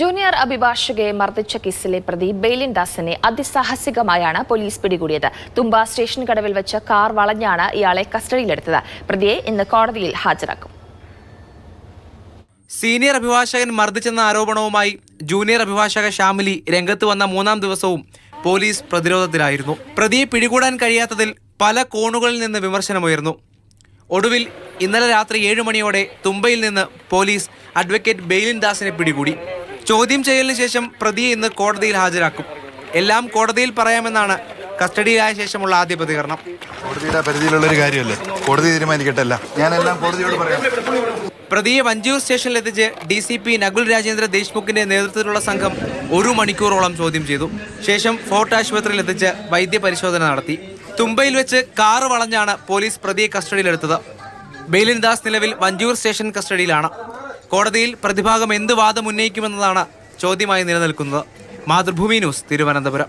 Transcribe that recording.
Junior അഭിഭാഷകയെ മർദ്ദിച്ച കേസിലെ പ്രതി ബെയിലിൻ ദാസിനെ അതിസാഹസികമായാണ് പോലീസ് പിടികൂടിയത്. തുമ്പ സ്റ്റേഷൻ കടവിൽ വെച്ച് കാർ വളഞ്ഞാണ് ഇയാളെ കസ്റ്റഡിയിലെടുത്തത്. പ്രതിയെ ഇന്ന് കോടതിയിൽ ഹാജരാക്കും. സീനിയർ അഭിഭാഷകൻ മർദ്ദിച്ചെന്ന ആരോപണവുമായി ജൂനിയർ അഭിഭാഷക ഷാമിലി രംഗത്ത് വന്ന മൂന്നാം ദിവസവും പോലീസ് പ്രതിരോധത്തിലായിരുന്നു. പ്രതിയെ പിടികൂടാൻ കഴിയാത്തതിൽ പല കോണുകളിൽ നിന്ന് വിമർശനമുയർന്നു. ഒടുവിൽ ഇന്നലെ രാത്രി ഏഴ് മണിയോടെ തുമ്പയിൽ നിന്ന് പോലീസ് അഡ്വക്കേറ്റ് ബെയിലിൻ ദാസിനെ പിടികൂടി. ചോദ്യം ചെയ്യലിന് ശേഷം പ്രതിയെ ഇന്ന് കോടതിയിൽ ഹാജരാക്കും. എല്ലാം കോടതിയിൽ പറയാമെന്നാണ് കസ്റ്റഡിയിലായ ശേഷമുള്ള ആദ്യ പ്രതികരണം. കോടതിയുടെ പരിധിയിലുള്ള ഒരു കാര്യമല്ലേ? കോടതി തീരുമാനിക്കട്ടല്ല ഞാനെല്ലാം കോടതിയോട് പറയാം. പ്രതിയെ Vanchiyoor സ്റ്റേഷനിലെത്തിച്ച് D C P Nakul Rajendra ദേശ്മുഖിന്റെ നേതൃത്വത്തിലുള്ള സംഘം ഒരു മണിക്കൂറോളം ചോദ്യം ചെയ്തു. ശേഷം ഫോർട്ട് ആശുപത്രിയിൽ എത്തിച്ച് വൈദ്യപരിശോധന നടത്തി. തുമ്പയിൽ വെച്ച് കാറ് വളഞ്ഞാണ് പോലീസ് പ്രതിയെ കസ്റ്റഡിയിലെടുത്തത്. ബെയിലിൻ ദാസ് നിലവിൽ വഞ്ചിയൂർ സ്റ്റേഷൻ കസ്റ്റഡിയിലാണ്. കോടതിയിൽ പ്രതിഭാഗം എന്ത് വാദം ഉന്നയിക്കുമെന്നതാണ് ചോദ്യമായി നിലനിൽക്കുന്നത്. മാതൃഭൂമി ന്യൂസ് തിരുവനന്തപുരം.